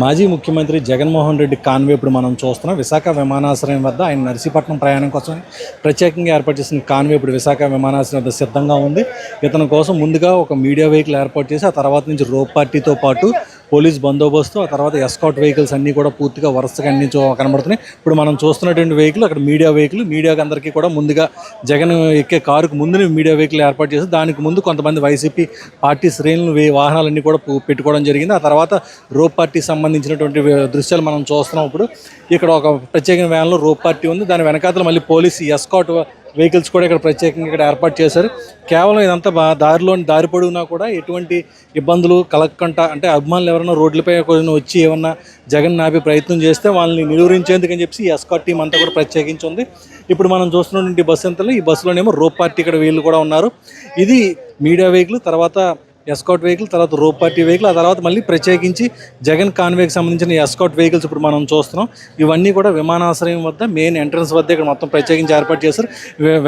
మాజీ ముఖ్యమంత్రి జగన్మోహన్ రెడ్డి కాన్వే ఇప్పుడు మనం చూస్తున్నాం. విశాఖ విమానాశ్రయం వద్ద ఆయన నర్సీపట్నం ప్రయాణం కోసం ప్రత్యేకంగా ఏర్పాటు చేసిన కాన్వే ఇప్పుడు విశాఖ విమానాశ్రయం వద్ద సిద్ధంగా ఉంది. ఇతని కోసం ముందుగా ఒక మీడియా వెహికల్ ఏర్పాటు చేసి ఆ తర్వాత నుంచి రోప్ పార్టీతో పాటు పోలీస్ బందోబస్తు ఆ తర్వాత ఎస్కాట్ వెహికల్స్ అన్నీ కూడా పూర్తిగా వరుసగా అన్ని కనబడుతున్నాయి. ఇప్పుడు మనం చూస్తున్నటువంటి వెహికల్ అక్కడ మీడియా వెహికల్ మీడియాకి అందరికీ కూడా ముందుగా జగన్ ఎక్కే కారుకు ముందునే మీడియా వెహికల్ ఏర్పాటు చేసి దానికి ముందు కొంతమంది వైసీపీ పార్టీ శ్రేణులు వే- వాహనాలన్నీ కూడా పెట్టుకోవడం జరిగింది. ఆ తర్వాత రోప్ పార్టీకి సంబంధించినటువంటి దృశ్యాలు మనం చూస్తున్నాం ఇప్పుడు. ఇక్కడ ఒక ప్రత్యేక వ్యాన్లో రోప్ పార్టీ ఉంది. దాని వెనకాతల మళ్ళీ పోలీసు ఎస్కాట్ వెహికల్స్ కూడా ఇక్కడ ప్రత్యేకంగా ఇక్కడ ఏర్పాటు చేశారు. కేవలం ఇదంతా బా దారిలోని దారి పొడవునా కూడా ఎటువంటి ఇబ్బందులు కలగకుండా అంటే అభిమానులు ఎవరైనా రోడ్లపై కొన్ని వచ్చి ఏమన్నా జగన్ నాపే ప్రయత్నం చేస్తే వాళ్ళని నిలువరించేందుకని అని చెప్పి ఎస్కాట్ టీం అంతా కూడా ప్రత్యేకించి ఉంది ఇప్పుడు మనం చూస్తున్నటువంటి బస్సు అంతలో ఈ బస్సులోనేమో రోప్ పార్టీ ఇక్కడ వీళ్ళు కూడా ఉన్నారు. ఇది మీడియా వెహికల్ తర్వాత ఎస్కాట్ వెహికల్ తర్వాత రోప్ పార్టీ వెహికల్ ఆ తర్వాత మళ్ళీ ప్రత్యేకించి జగన్ కాన్వేకి సంబంధించిన ఎస్కాట్ వెహికల్స్ ఇప్పుడు మనం చూస్తున్నాం. ఇవన్నీ కూడా విమానాశ్రయం వద్ద మెయిన్ ఎంట్రన్స్ వద్ద ఇక్కడ మొత్తం ప్రత్యేకించి ఏర్పాటు చేశారు.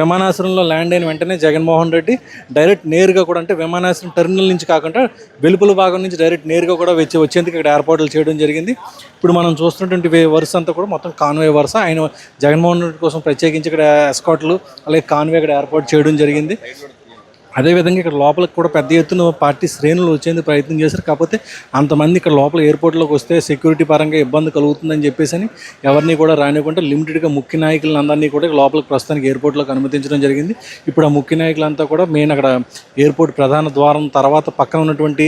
విమానాశ్రయంలో ల్యాండ్ అయిన వెంటనే జగన్మోహన్ రెడ్డి డైరెక్ట్ నేరుగా కూడా అంటే విమానాశ్రయం టెర్మినల్ నుంచి కాకుండా వెలుపల భాగం నుంచి డైరెక్ట్ నేరుగా కూడా వచ్చి వచ్చేందుకు ఇక్కడ ఏర్పాట్లు చేయడం జరిగింది. ఇప్పుడు మనం చూస్తున్నటువంటి వరుస అంతా కూడా మొత్తం కాన్వే వరుస. ఆయన జగన్మోహన్ రెడ్డి కోసం ప్రత్యేకించి ఇక్కడ ఎస్కాట్లు అలాగే కాన్వే ఇక్కడ ఏర్పాటు చేయడం జరిగింది. అదేవిధంగా ఇక్కడ లోపలికి కూడా పెద్ద ఎత్తున పార్టీ శ్రేణులు వచ్చేందుకు ప్రయత్నం చేశారు. కాకపోతే అంతమంది ఇక్కడ లోపల ఎయిర్పోర్ట్లోకి వస్తే సెక్యూరిటీ పరంగా ఇబ్బంది కలుగుతుందని చెప్పేసి అని ఎవరిని కూడా రానివ్వకుండా లిమిటెడ్గా ముఖ్య నాయకులను అందరినీ కూడా లోపలికి ప్రస్తుతానికి ఎయిర్పోర్ట్లోకి అనుమతించడం జరిగింది. ఇప్పుడు ఆ ముఖ్య నాయకులంతా కూడా మెయిన్ అక్కడ ఎయిర్పోర్ట్ ప్రధాన ద్వారం తర్వాత పక్కన ఉన్నటువంటి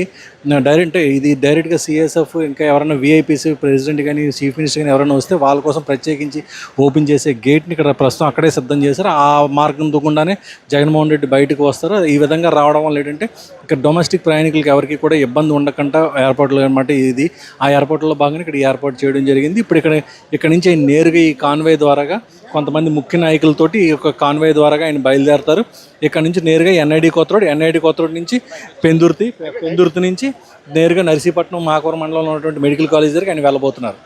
డైరెక్ట్ ఇది డైరెక్ట్గా సిఎస్ఎఫ్ ఇంకా ఎవరైనా విఐపిసి ప్రెసిడెంట్ కానీ చీఫ్ మినిస్టర్ కానీ ఎవరైనా వస్తే వాళ్ళ కోసం ప్రత్యేకించి ఓపెన్ చేసే గేట్ని ఇక్కడ ప్రస్తుతం అక్కడే సిద్ధం చేశారు. ఆ మార్గం దుకుండానే జగన్మోహన్ రెడ్డి బయటకు వస్తారు. ఈ విధంగా రావడం వల్ల ఏంటంటే ఇక్కడ డొమెస్టిక్ ప్రయాణికులకు ఎవరికి కూడా ఇబ్బంది ఉండకుండా ఏర్పాట్లు అనమాట ఇది. ఆ ఏర్పాట్లలో భాగంగా ఇక్కడ ఏర్పాటు చేయడం జరిగింది. ఇప్పుడు ఇక్కడ ఇక్కడ నుంచి ఆయన నేరుగా ఈ కాన్వే ద్వారాగా కొంతమంది ముఖ్య నాయకులతోటి ఈ యొక్క కాన్వే ద్వారాగా ఆయన బయలుదేరతారు. ఇక్కడ నుంచి నేరుగా ఎన్ఐడి కోత్రోడ్ ఎన్ఐడి కోత్రోడ్ నుంచి పెందుర్తి పెందుర్తి నుంచి నేరుగా నర్సీపట్నం మాకూర మండలంలో ఉన్నటువంటి మెడికల్ కాలేజ్ దగ్గరికి ఆయన వెళ్ళబోతున్నారు.